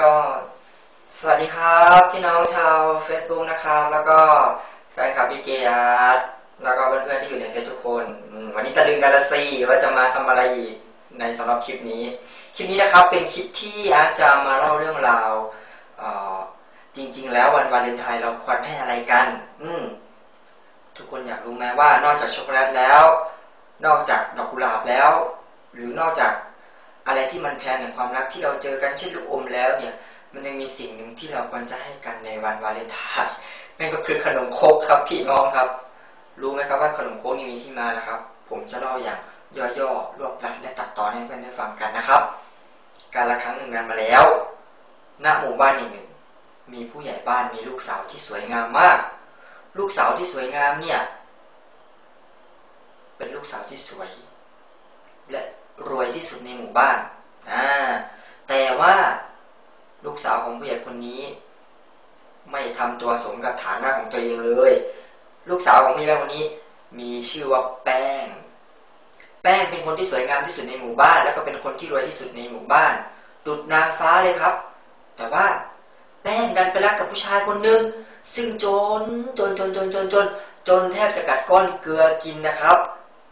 ก็สวัสดีครับพี่น้องชาว Facebook นะครับ แล้วก็แฟนคลับพี่เกียร์ตแล้วก็เพื่อนๆที่อยู่ในเฟซทุกคนวันนี้ตะลึงกันละสิว่าจะมาทำอะไรอีกในสำหรับคลิปนี้ คลิปนี้นะครับเป็นคลิปที่อาจจะมาเล่าเรื่องราวจริง ๆ แล้ววันวาเลนไทน์เราควรให้อะไรกัน อืทุกคนอยากรู้ไหมว่านอกจากช็อกโกแลตแล้ว นอกจากดอกกุหลาบแล้ว หรือนอกจาก อะไรที่มันแทนในความรักที่เราเจอกันเช่นลูกอมแล้วเนี่ย มันยังมีสิ่งหนึ่งที่เราควรจะให้กันในวันวาเลนไทน์นั่นก็คือขนมครกครับพี่น้องครับ รู้ไหมครับว่าขนมครกนี่มีที่มานะครับ ผมจะเล่าอย่างย่อๆรวบรัดและตัดตอนให้เพื่อนได้ฟังกันนะครับ การละครั้งหนึ่งนานมาแล้วณหมู่บ้านแห่งหนึ่ง มีผู้ใหญ่บ้านมีลูกสาวที่สวยงามมาก ลูกสาวที่สวยงามเนี่ย เป็นลูกสาวที่สวย และ รวยที่สุดในหมู่บ้านอ่าแต่ว่าลูกสาวของผู้ใหญ่คนนี้ ไม่ทำตัวสมกับฐานะของตัวเองเลย ลูกสาวของผู้ใหญ่คนนี้ มีชื่อว่าแป้ง แป้งเป็นคนที่สวยงามที่สุดในหมู่บ้าน แล้วก็เป็นคนที่รวยที่สุดในหมู่บ้าน ดุดนางฟ้าเลยครับ แต่ว่าแป้งดันไปรักกับผู้ชายคนหนึ่งซึ่งจนจนจนจนจนจนจนแทบจะกัดก้อนเกลือกินนะครับ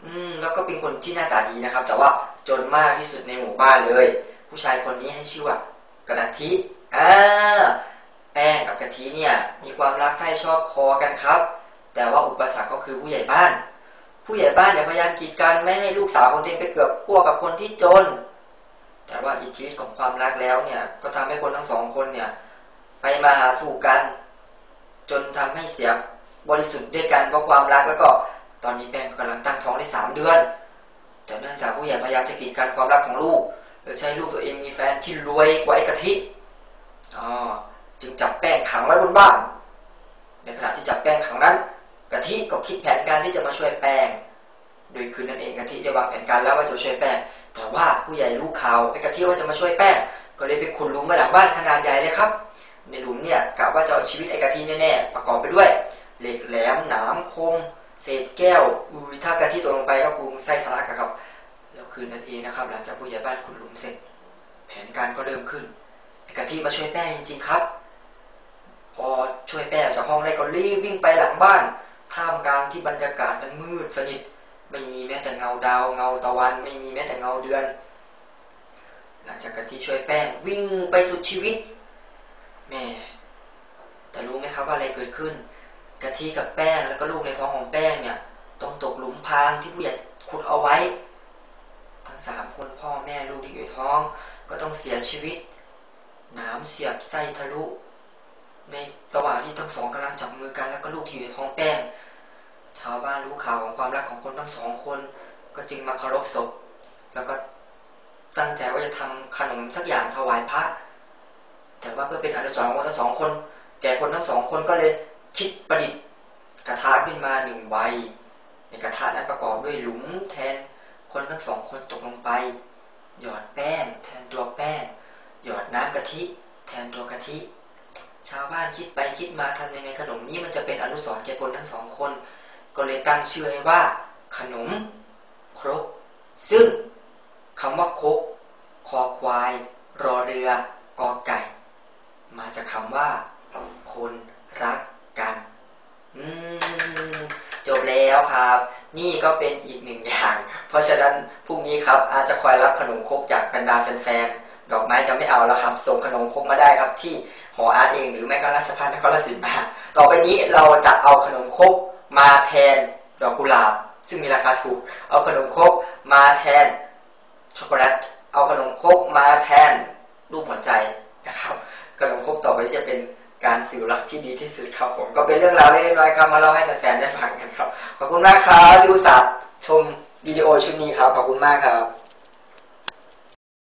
อืมแล้วก็เป็นคนที่หน้าตาดีนะครับ แต่ว่า จนมากที่สุดในหมู่บ้านเลย ผู้ชายคนนี้ให้ชื่อว่ากระทิอ่าแป้งกับกะทิเนี่ยมีความรักใคร่ชอบคอกันครับ แต่ว่าอุปสรรคก็คือผู้ใหญ่บ้าน ผู้ใหญ่บ้านเนี่ยพยายามกีดกันไม่ให้ลูกสาวของตัวเองไปเกือบพวกกับคนที่จน แต่ว่าอิทธิฤทธิ์ของความรักแล้วเนี่ยก็ทำให้คนทั้งสองคนเนี่ยไปมาหาสู่กัน จนทำให้เสียบริสุทธิ์ด้วยกันเพราะความรักแล้วก็ตอนนี้แป้งกำลังตั้งท้องได้สามเดือน แต่เนื่องจากผู้ใหญ่พยายามจะกีดกันความรักของลูกโดยใช้ลูกตัวเองมีแฟนที่รวยกว่าไอ้กะทิอ๋อจึงจับแป้งขังไว้บนบ้าน ในขณะที่จับแป้งขังนั้นกะทิก็คิดแผนการที่จะมาช่วยแป้ง โดยคืนนั้นเองกะทิได้วางแผนการแล้วว่าจะช่วยแป้ง แต่ว่าผู้ใหญ่รู้ข่าวไอ้กะทิว่าจะมาช่วยแป้ง ก็เลยไปขุดหลุมมาหลังบ้านขนาดใหญ่เลยครับ ในหลุมเนี่ยกะว่าจะเอาชีวิตไอ้กะทิแน่ๆประกอบไปด้วย เหล็กแหลมหนามคม เศษแก้วอุ้ยถ้ากะทิตกลงไปก็คงไส้ทะลักครับ แล้วคืนนั้นเองนะครับ หลังจากผู้ใหญ่บ้านขุดหลุมเสร็จ แผนการก็เริ่มขึ้นกะทิมาช่วยแป้งจริงๆครับ พอช่วยแป้งจากห้องได้ก็รีบวิ่งไปหลังบ้านท่ามกลางที่บรรยากาศมันมืดสนิทไม่มีแม้แต่เงาดาวเงาตะวัน ไม่มีแม้แต่เงาเดือน หลังจากกะทิช่วยแป้งวิ่งไปสุดชีวิตแม่แต่รู้ไหมครับว่าอะไรเกิดขึ้น กะทิกับแป้งแล้วก็ลูกในท้องของแป้งเนี่ยต้องตกหลุมพรางที่ผู้ใหญ่ขุดเอาไว้ ทั้งสามคนพ่อแม่ลูกที่อยู่ในท้อง ก็ต้องเสียชีวิตหนามเสียบไส้ทะลุ ในระหว่างที่ทั้งสองกำลังจับมือกันแล้วก็ลูกที่อยู่ในท้องแป้ง ชาวบ้านรู้ข่าวของความรักของคนทั้งสองคน ก็จึงมาเคารพศพ แล้วก็ตั้งใจว่าจะทำขนมสักอย่างถวายพระแต่ว่าเพื่อเป็นอนุสรณ์ของคนทั้งสองคน แก่คนทั้งสองคนก็เลย คิดประดิษฐ์กระทะขึ้นมาหนึ่งใบ ในกระทะนั้นประกอบด้วยหลุมแทนคนทั้งสองคนตกลงไป หยอดแป้งแทนตัวแป้ง หยอดน้ำกะทิแทนตัวกะทิ ชาวบ้านคิดไปคิดมาทำยังไงขนมนี้มันจะเป็นอนุสรณ์แก่คนทั้งสองคน ก็เลยตั้งชื่อให้ว่า ขนม ครก ซึ่งคำว่าครกคอควาย รอเรือ กอไก่ มาจากคำว่า คนรัก กัน อืมจบแล้วครับ นี่ก็เป็นอีกหนึ่งอย่าง เพราะฉะนั้นพรุ่งนี้ครับอาจจะคอยรับขนมครกจากบรรดาแฟนๆ ดอกไม้จะไม่เอาแล้วครับ ส่งขนมครกมาได้ครับ ที่หออาร์ตเองหรือไม่ก็ราชพัฒนครราชสีมาต่อไปนี้เราจะเอาขนมครกมาแทนดอกกุหลาบซึ่งมีราคาถูก เอาขนมครกมาแทนช็อกโกแลต เอาขนมครกมาแทนรูปหัวใจนะครับ ขนมครกต่อไปจะเป็น การสื่อรักที่ดีที่สุดครับผมก็เป็นเรื่องราวเล็กน้อยครับมาเล่าให้แฟนๆได้ฟังกันครับ ขอบคุณมากครับที่อุตส่าห์ชมวิดีโอชุดนี้ครับขอบคุณมากครับ